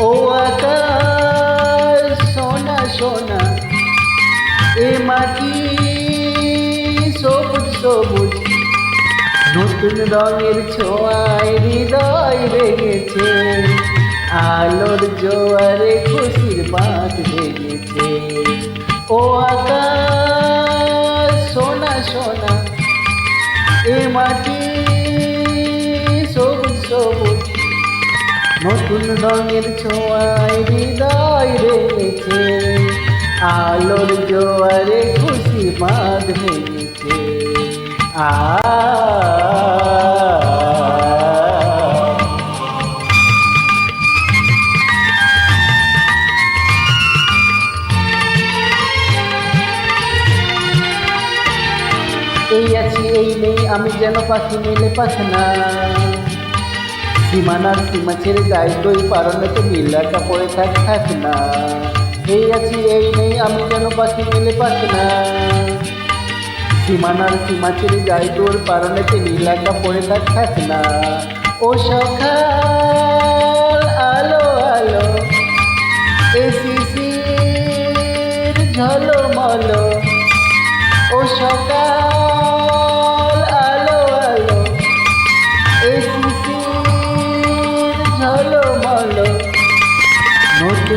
ও আকাশ, সোনা সোনা, এ মাটি সবুজ সবুজ। নতুন রঙের ছোঁয়ায় হৃদয় রেগেছে আলোর জোয়ারে খুশির বাঁধ লেগেছে ও আকাশ, সোনা সোনা, এ মাটি নতুন রঙের ছোঁয়ায় হৃদয় রেখেছে, আলোর জোয়ারে খুশি বাঁধ ভেঙেছে। আ। এই আছি, এই নেই, আমি যেন পাখি মেলে পাখনা সীমানার সীমা ছেড়ে যাই দই পারনেতে নীলাটা পড়ে থাক থাক না। এই আছি, এই নেই, আমি যেন পাখি মেলে পাখ না। সীমানার সীমা ছেড়ে যাই, তোর পারনেতে নীলাটা পড়ে থাক থাক না। ও সখাল আলো আলো ও সকাল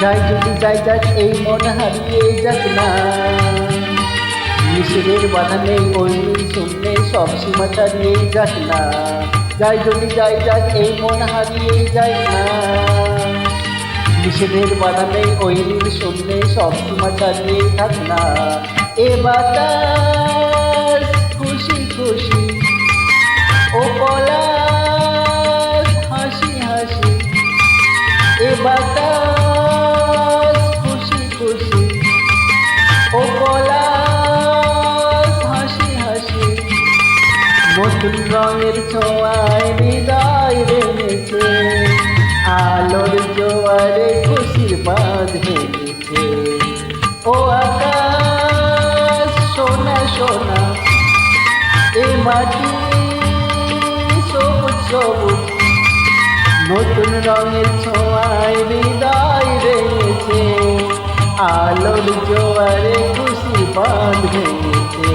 যাই, যদি যাই, যাক, এই মন হারিয়ে যাক না। নিষেধের বাধা নেই, ওই শূন্যে সব সীমা ছাড়িয়ে যাক না। যাই, যদি যাই, যাক, এই মন হারিয়ে যাক না। নিষেধের বাধা নেই, ওই শূন্যে সব সীমা ছাড়িয়ে থাক না। এ বাতাস, খুশি খুশি। ও পলাশ, হাসি হাসি। এ বাতাস ও পলাশ হাসি হাসি, নতুন রঙের ছোঁয়ায় হৃদয় রেমেছে আলোর জোয়ারে খুশির বাঁধ ভেঙেছে। ও আকাশ, সোনা সোনা, এ মাটি সবুজ সবুজ, নতুন রঙের ছোঁয়ায় হৃদয় রয়েছে আলোর জোয়ারে খুশি বাঁধেছে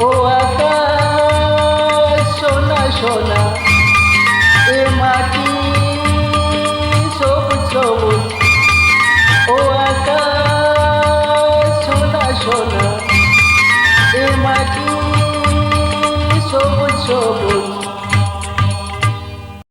ও আকাশ সোনা সোনা এ মাটি সবুজ সবুজ ও আকাশ সোনা সোনা এ মাটি